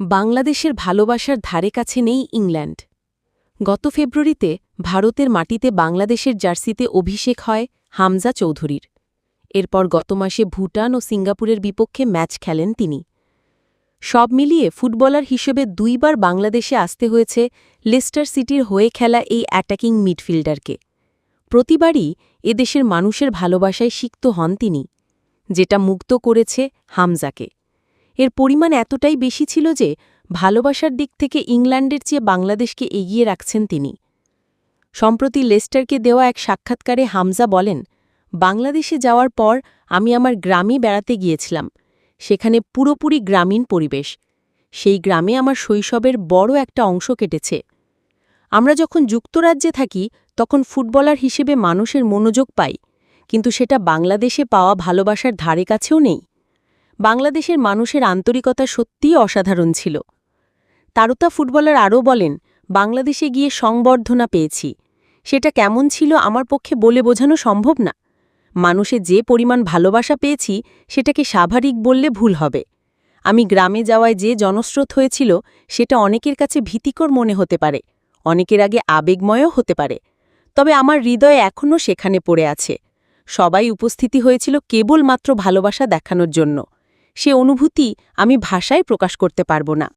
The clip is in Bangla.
বাংলাদেশের ভালোবাসার ধারে কাছে নেই ইংল্যান্ড। গত ফেব্রুয়ারিতে ভারতের মাটিতে বাংলাদেশের জার্সিতে অভিষেক হয় হামজা চৌধুরীর। এরপর গত মাসে ভুটান ও সিঙ্গাপুরের বিপক্ষে ম্যাচ খেলেন তিনি। সব মিলিয়ে ফুটবলার হিসেবে দুইবার বাংলাদেশে আসতে হয়েছে লেস্টার সিটির হয়ে খেলা এই অ্যাটাকিং মিডফিল্ডারকে। প্রতিবারই এদেশের মানুষের ভালোবাসায় সিক্ত হন তিনি, যেটা মুক্ত করেছে হামজাকে। এর পরিমাণ এতটাই বেশি ছিল যে ভালোবাসার দিক থেকে ইংল্যান্ডের চেয়ে বাংলাদেশকে এগিয়ে রাখছেন তিনি। সম্প্রতি লেস্টারকে দেওয়া এক সাক্ষাৎকারে হামজা বলেন, বাংলাদেশে যাওয়ার পর আমি আমার গ্রামে বেড়াতে গিয়েছিলাম। সেখানে পুরোপুরি গ্রামীণ পরিবেশ। সেই গ্রামে আমার শৈশবের বড় একটা অংশ কেটেছে। আমরা যখন যুক্তরাজ্যে থাকি, তখন ফুটবলার হিসেবে মানুষের মনোযোগ পাই, কিন্তু সেটা বাংলাদেশে পাওয়া ভালোবাসার ধারে কাছেও নেই। বাংলাদেশের মানুষের আন্তরিকতা সত্যিই অসাধারণ ছিল। তারতা ফুটবলার আরও বলেন, বাংলাদেশে গিয়ে সংবর্ধনা পেয়েছি। সেটা কেমন ছিল আমার পক্ষে বলে বোঝানো সম্ভব না। মানুষে যে পরিমাণ ভালোবাসা পেয়েছি, সেটাকে স্বাভাবিক বললে ভুল হবে। আমি গ্রামে যাওয়ায় যে জনস্রোত হয়েছিল, সেটা অনেকের কাছে ভীতিকর মনে হতে পারে। অনেকের আগে আবেগময়ও হতে পারে। তবে আমার হৃদয় এখনও সেখানে পড়ে আছে। সবাই উপস্থিতি হয়েছিল কেবলমাত্র ভালোবাসা দেখানোর জন্য। সে অনুভূতি আমি ভাষায় প্রকাশ করতে পারব না।